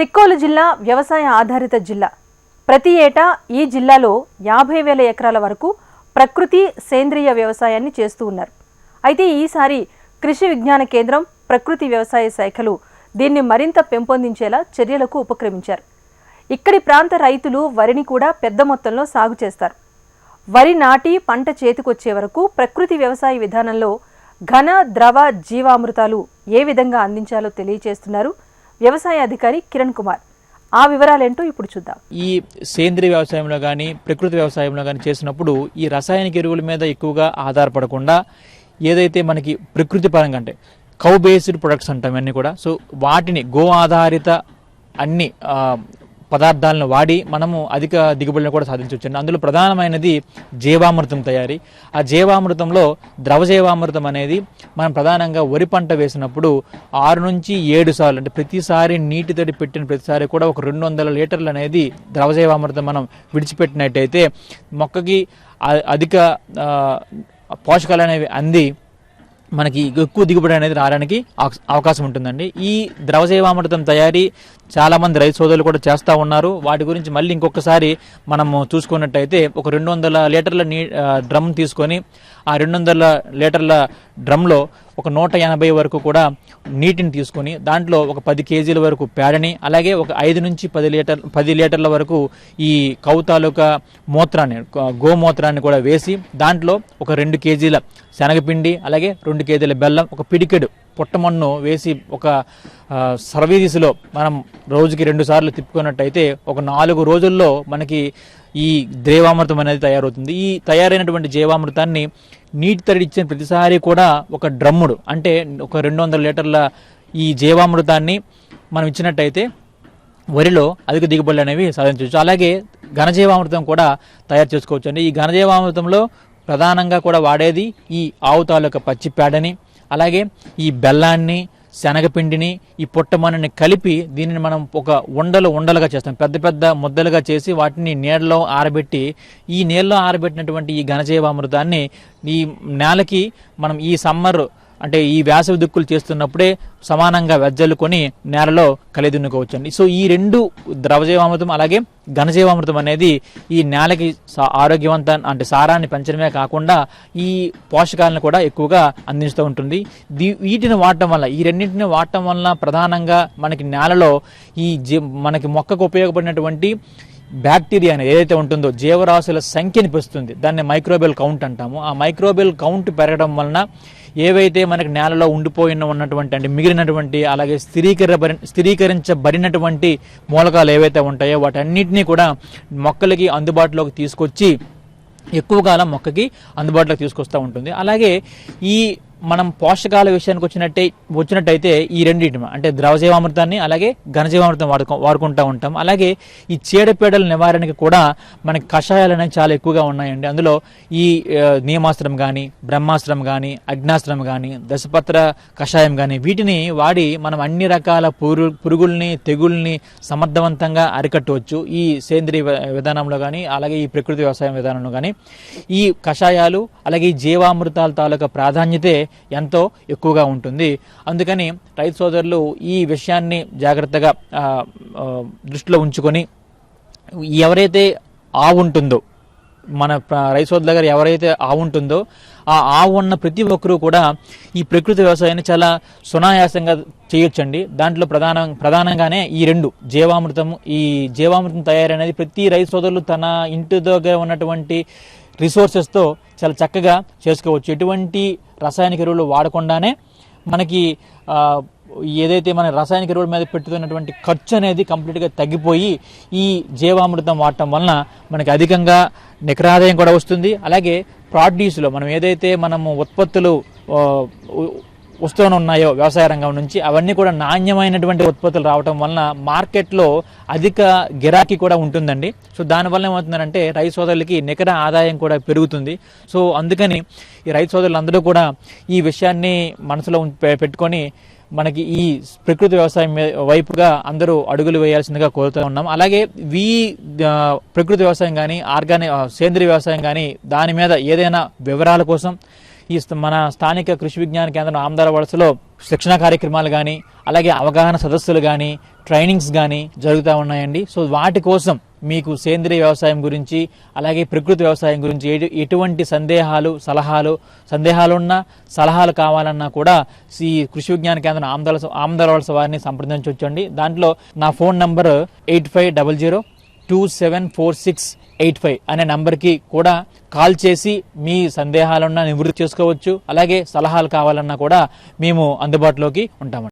సిక్కోలు జిల్లా వ్యవసాయ ఆధారిత జిల్లా. ప్రతి ఏటా ఈ జిల్లాలో యాభై వేల ఎకరాల వరకు ప్రకృతి సేంద్రియ వ్యవసాయాన్ని చేస్తూ ఉన్నారు. అయితే ఈసారి కృషి విజ్ఞాన కేంద్రం ప్రకృతి వ్యవసాయ శాఖలు దీన్ని మరింత పెంపొందించేలా చర్యలకు ఉపక్రమించారు. ఇక్కడి ప్రాంత రైతులు వరిని కూడా పెద్ద మొత్తంలో సాగు చేస్తారు. వరి నాటి పంట చేతికొచ్చే వరకు ప్రకృతి వ్యవసాయ విధానంలో ఘన ద్రవ జీవామృతాలు ఏ విధంగా అందించాలో తెలియజేస్తున్నారు వ్యవసాయ అధికారి కిరణ్ కుమార్. ఆ వివరాలేంటో ఇప్పుడు చూద్దాం. ఈ సేంద్రియ వ్యవసాయంలో కానీ ప్రకృతి వ్యవసాయంలో కానీ చేసినప్పుడు ఈ రసాయనిక ఎరువుల మీద ఎక్కువగా ఆధారపడకుండా ఏదైతే మనకి ప్రకృతి పరంగా అంటే కౌ బేస్డ్ ప్రొడక్ట్స్ అంటాం అన్నీ కూడా సో వాటిని గో ఆధారిత అన్ని పదార్థాలను వాడి మనము అధిక దిగుబడులను కూడా సాధించవచ్చు అందులో ప్రధానమైనది జీవామృతం తయారీ. ఆ జీవామృతంలో ద్రవ జీవామృతం అనేది మనం ప్రధానంగా వరి పంట వేసినప్పుడు ఆరు నుంచి ఏడు సార్లు అంటే ప్రతిసారి నీటి తడి పెట్టిన ప్రతిసారి కూడా ఒక రెండు వందల లీటర్లు అనేది ద్రవ జీవామృతం మనం విడిచిపెట్టినట్టయితే మొక్కకి అధిక పోషకాలు అనేవి అంది మనకి ఎక్కువ దిగుబడి అనేది రావడానికి అవకాశ- అవకాశం ఉంటుందండి. ఈ ద్రవజీవామృతం తయారీ చాలా మంది రైతు సోదరులు కూడా చేస్తూ ఉన్నారు. వాటి గురించి మళ్ళీ ఇంకొకసారి మనము చూసుకున్నట్టయితే ఒక రెండు వందల లీటర్ల నీ డ్రమ్ తీసుకొని ఆ రెండు వందల లీటర్ల డ్రమ్లో ఒక నూట ఎనభై వరకు కూడా నీటిని తీసుకొని దాంట్లో ఒక పది కేజీల వరకు పేడని అలాగే ఒక ఐదు నుంచి పది లీటర్ పది లీటర్ల వరకు ఈ కౌ తాలూకా మూత్రాన్ని గోమూత్రాన్ని కూడా వేసి దాంట్లో ఒక రెండు కేజీల శనగపిండి అలాగే రెండు కేజీల బెల్లం ఒక పిడికెడు పుట్టమన్ను వేసి ఒక సర్వే దిశలో మనం రోజుకి రెండు సార్లు తిప్పుకున్నట్టయితే ఒక నాలుగు రోజుల్లో మనకి ఈ దేవామృతం అనేది తయారవుతుంది. ఈ తయారైనటువంటి జీవామృతాన్ని నీటి తడి ఇచ్చిన ప్రతిసారి కూడా ఒక డ్రమ్ముడు అంటే ఒక రెండు వందల లీటర్ల ఈ జీవామృతాన్ని మనం ఇచ్చినట్టయితే వరిలో అధిక దిగుబడులు అనేవి సాధించవచ్చు. అలాగే ఘనజీవామృతం కూడా తయారు చేసుకోవచ్చు అండి ఈ ఘనజీవామృతంలో ప్రధానంగా కూడా వాడేది ఈ ఆవు తాలూకా పచ్చి పేడని అలాగే ఈ బెల్లాన్ని శనగపిండిని ఈ పుట్టమన్నని కలిపి దీనిని మనం ఒక ఉండలు ఉండలుగా చేస్తాం. పెద్ద పెద్ద ముద్దలుగా చేసి వాటిని నీళ్ళలో ఆరబెట్టి ఈ నీళ్ళలో ఆరబెట్టినటువంటి ఈ ఘనజీవామృతాన్ని ఈ నేలకి మనం ఈ సమ్మర్ అంటే ఈ వేసవి దుక్కులు చేస్తున్నప్పుడే సమానంగా వెజ్జల్లుకొని నేలలో కలిదున్నుకోవచ్చు అండి సో ఈ రెండు ద్రవజీవామృతం అలాగే ఘనజీవామృతం అనేది ఈ నేలకి ఆరోగ్యవంత అంటే సారాన్ని పెంచడమే కాకుండా ఈ పోషకాలను కూడా ఎక్కువగా అందిస్తూ ఉంటుంది. దీ వీటిని వాడటం వల్ల ఈ రెండింటిని వాడటం వల్ల ప్రధానంగా మనకి నేలలో ఈ జీ మనకి మొక్కకు ఉపయోగపడినటువంటి బ్యాక్టీరియా అనేది ఏదైతే ఉంటుందో జీవరాశుల సంఖ్యని పెంచుతుంది. దాన్ని మైక్రోబియల్ కౌంట్ అంటాము. ఆ మైక్రోబియల్ కౌంట్ పెరగడం వలన ఏవైతే మనకు నేలలో ఉండిపోయిన ఉన్నటువంటి అంటే మిగిలినటువంటి అలాగే స్థిరీకరబరి స్థిరీకరించబడినటువంటి మూలకాలు ఏవైతే ఉంటాయో వాటన్నిటినీ కూడా మొక్కలకి అందుబాటులోకి తీసుకొచ్చి ఎక్కువ కాలం మొక్కకి అందుబాటులోకి తీసుకొస్తూ ఉంటుంది. అలాగే ఈ మనం పోషకాల విషయానికి వచ్చినట్టే వచ్చినట్టయితే ఈ రెండింటి అంటే ద్రవజీవామృతాన్ని అలాగే ఘనజీవామృతం వాడుకో వాడుకుంటూ ఉంటాం. అలాగే ఈ చీడపీడల నివారణకి కూడా మనకి కషాయాలు అనేవి చాలా ఎక్కువగా ఉన్నాయండి. అందులో ఈ నియమాస్త్రం కానీ బ్రహ్మాస్త్రం కానీ అగ్నాస్త్రం కానీ దశపత్ర కషాయం కానీ వీటిని వాడి మనం అన్ని రకాల పురు పురుగుల్ని తెగుల్ని సమర్థవంతంగా అరికట్టవచ్చు. ఈ సేంద్రియ విధానంలో కానీ అలాగే ఈ ప్రకృతి వ్యవసాయం విధానంలో కానీ ఈ కషాయాలు అలాగే ఈ జీవామృతాల తాలూకా ప్రాధాన్యతే ఎంతో ఎక్కువగా ఉంటుంది. అందుకని రైతు సోదరులు ఈ విషయాన్ని జాగ్రత్తగా దృష్టిలో ఉంచుకొని ఎవరైతే ఆవు ఉంటుందో మన రైతు సోదరుల దగ్గర ఎవరైతే ఆవు ఉంటుందో ఆ ఆవు ఉన్న ప్రతి ఒక్కరూ కూడా ఈ ప్రకృతి వ్యవసాయాన్ని చాలా సునాయాసంగా చేయొచ్చండి. దాంట్లో ప్రధాన ప్రధానంగానే ఈ రెండు జీవామృతం ఈ జీవామృతం తయారనేది ప్రతి రైతు సోదరులు తన ఇంటి దగ్గర ఉన్నటువంటి రిసోర్సెస్తో చాలా చక్కగా చేసుకోవచ్చు. ఎటువంటి రసాయనిక ఎరువులు వాడకుండానే మనకి ఏదైతే మన రసాయనిక ఎరువుల మీద పెట్టుతున్నటువంటి ఖర్చు అనేది కంప్లీట్గా తగ్గిపోయి ఈ జీవామృతం వాడటం వలన మనకి అధికంగా నికరాదాయం కూడా వస్తుంది. అలాగే ప్రాడ్యూస్లో మనం ఏదైతే మనము ఉత్పత్తులు వస్తూనున్నాయో ఉన్నాయో వ్యవసాయ రంగం నుంచి అవన్నీ కూడా నాణ్యమైనటువంటి ఉత్పత్తులు రావటం వలన మార్కెట్లో అధిక గిరాకీ కూడా ఉంటుందండి. సో దానివల్ల ఏమవుతుందంటే రైతు సోదరులకి నికర ఆదాయం కూడా పెరుగుతుంది. సో అందుకని ఈ రైతు సోదరులందరూ కూడా ఈ విషయాన్ని మనసులో పెట్టుకొని మనకి ఈ ప్రకృతి వ్యవసాయం మీద- వైపుగా అందరూ అడుగులు వేయాల్సిందిగా కోరుతూ ఉన్నాం. అలాగే వీ ప్రకృతి వ్యవసాయం కానీ ఆర్గానిక్ సేంద్రియ వ్యవసాయం కానీ దాని మీద ఏదైనా వివరాల కోసం ఈ స్థ- మన స్థానిక కృషి విజ్ఞాన కేంద్రం ఆమదార వలసలో శిక్షణ కార్యక్రమాలు కానీ అలాగే అవగాహన సదస్సులు కానీ ట్రైనింగ్స్ కానీ జరుగుతూ ఉన్నాయండి. సో వాటి కోసం మీకు సేంద్రియ వ్యవసాయం గురించి అలాగే ప్రకృతి వ్యవసాయం గురించి ఎటువంటి సందేహాలు సలహాలు సందేహాలున్నా సలహాలు కావాలన్నా కూడా ఈ కృషి విజ్ఞాన కేంద్రం ఆమదాల ఆమదాల వలస వారిని సంప్రదించవచ్చండి దాంట్లో నా phone number eight five double zero two seven four six eight five అనే నంబర్కి కూడా కాల్ చేసి మీ సందేహాలన్నా నివృత్తి చేసుకోవచ్చు. అలాగే సలహాలు కావాలన్నా కూడా మేము అందుబాటులోకి ఉంటామండి.